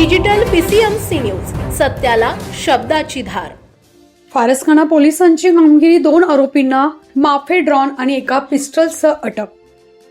Digital PCMC news सत्याला शब्दाची धार. फारसखाना पोलिसांची कामगिरी दोन आरोपींना माफे ड्रॉन आणि एका पिस्टलसह अटक.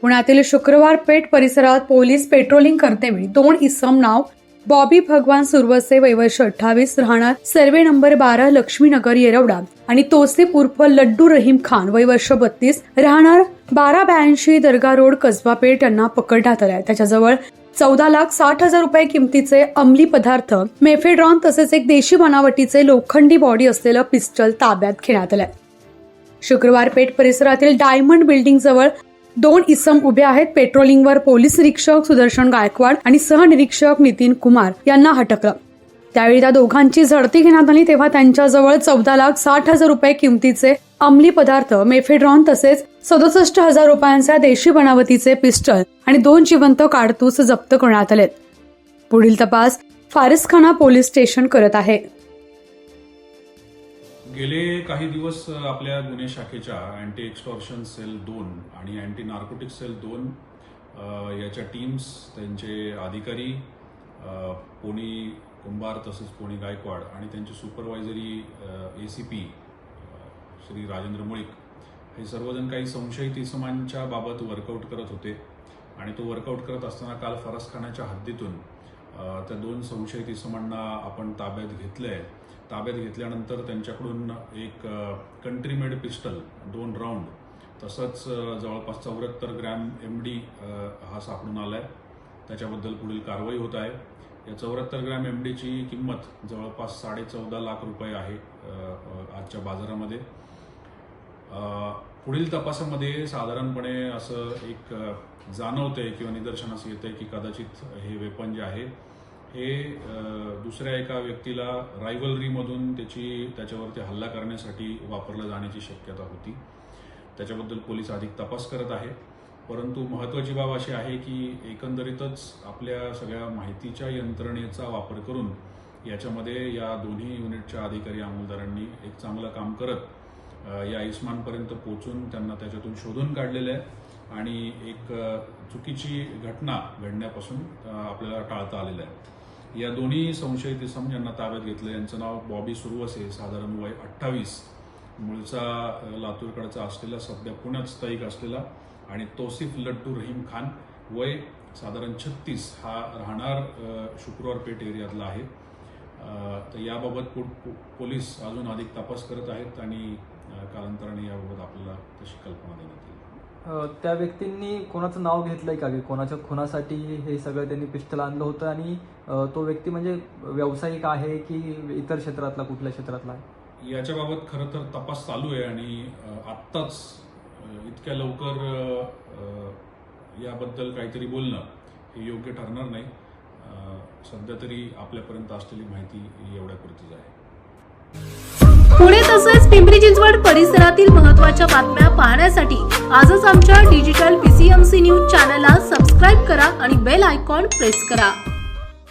पुण्यातील शुक्रवार पेठ परिसरात पोलीस पेट्रोलिंग करतेवेळी दोन इसम नाव बॉबी भगवान सुरवसे वयवर्ष अठ्ठावीस राहणार सर्वे नंबर बारा लक्ष्मीनगर येरवडा आणि तोसिफ उर्फ लड्डू रहीम खान वयवर्ष बत्तीस राहणार बारा ब्याऐंशी दर्गा रोड कसबा पेठ यांना पकडण्यात आलाय त्याच्याजवळ चौदा लाख साठ हजार रुपये किमतीचे अंमली पदार्थ मेफेड्रॉन तसेच एक देशी बनावटीचे लोखंडी बॉडी असलेलं पिस्टल ताब्यात घेण्यात आलंय. शुक्रवार पेठ परिसरातील डायमंड बिल्डिंग जवळ दोन इसम उभे आहेत. पेट्रोलिंगवर पोलीस निरीक्षक सुदर्शन गायकवाड आणि सहनिरीक्षक नितीन कुमार यांना हटकलं त्यावेळी त्या दोघांची झडती घेण्यात आली तेव्हा त्यांच्याजवळ चौदा लाख साठ हजार रुपये किमतीचे अंमली पदार्थ मेफेड्रॉन तसेच सदुसष्ट हजार रुपयांच्या देशी बनावटीचे पिस्टल आणि दोन जिवंत काडतूस जप्त करण्यात आलेत. पुढील तपास फारिसखाना पोलीस स्टेशन करत आहे. गेले काही दिवस आपल्या गुन्हे शाखेच्या अँटी एक्स्टॉर्शन सेल दोन आणि अँटी नार्कोटिक सेल दोन याच्या टीम्स त्यांचे अधिकारी पोणी कुंभार तसेच पोणी गायकवाड आणि त्यांचे supervisory A C P Shri Rajendra Mulik. हे सर्वजण काही संशयित इसमांच्या बाबत वर्कआउट करत होते. आणि तो वर्कआउट करत असताना काल फरसखान्याच्या हद्दीतून त्या दोन संशयित इसमांना आपण ताब्यात घेतलंय. ताब्यात घेतल्यानंतर त्यांच्याकडून एक कंट्रीमेड पिस्टल दोन राऊंड तसंच जवळपास चौऱ्याहत्तर ग्रॅम एम डी हा सापडून आलाय. त्याच्याबद्दल पुढील कारवाई होत आहे. या चौऱ्याहत्तर ग्रॅम एम डीची किंमत जवळपास साडे चौदा लाख रुपये आहे आजच्या बाजारामध्ये. पुढील तपासामध्ये साधारणपणे असं एक जाणवतंय किंवा निदर्शनास येतंय की कदाचित हे वेपन जे आहे हे दुसऱ्या एका व्यक्तीला रायव्हलरीमधून त्याची त्याच्यावरती हल्ला करण्यासाठी वापरलं जाण्याची शक्यता होती. त्याच्याबद्दल पोलीस अधिक तपास करत आहे परंतु महत्त्वाची बाब अशी आहे की एकंदरीतच आपल्या सगळ्या माहितीच्या यंत्रणेचा वापर करून याच्यामध्ये या दोन्ही युनिटच्या अधिकारी अंमलदारांनी एक चांगलं काम करत या इस्मानपर्यंत पोचून त्यांना त्याच्यातून शोधून काढलेलं आहे. आणि एक चुकीची घटना घडण्यापासून आपल्याला टाळता आलेलं आहे. या दोन्ही संशयित इसम ज्यांना ताब्यात घेतलं. यांचं नाव बॉबी सुरवसे साधारण वय अठ्ठावीस. मूळचा लातूरकडचा असलेला सध्या पुण्यात स्थायिक असलेला आणि तोसिफ लड्डू रहीम खान वय साधारण छत्तीस हा राहणार शुक्रवार पेठ एरियातला आहे. तर याबाबत पो- पोलीस अजून अधिक तपास करत आहेत आणि कालांतराने याबाबत आपल्याला तशी कल्पना देण्यात येईल. त्या व्यक्तींनी कोणाचं नाव घेतलंय का? की कोणाच्या खुनासाठी हे सगळं त्यांनी पिस्टल आणलं होतं आणि तो व्यक्ती म्हणजे व्यावसायिक आहे की इतर क्षेत्रातला कुठल्या क्षेत्रातला आहे? याच्याबाबत खरं तर तपास चालू आहे आणि आत्ताच इतक्या लवकर याबद्दल काहीतरी बोलणं हे योग्य ठरणार नाही. सध्या तरी आपल्यापर्यंत असलेली माहिती एवढ्यापुरतीच आहे. पुणे तसेच पिंपरी चिंचवड परिसरातील महत्त्वाच्या बातम्या पाहण्यासाठी आजच आमच्या डिजिटल पीसीएमसी न्यूज चॅनलला सबस्क्राईब करा आणि बेल आयकॉन प्रेस करा.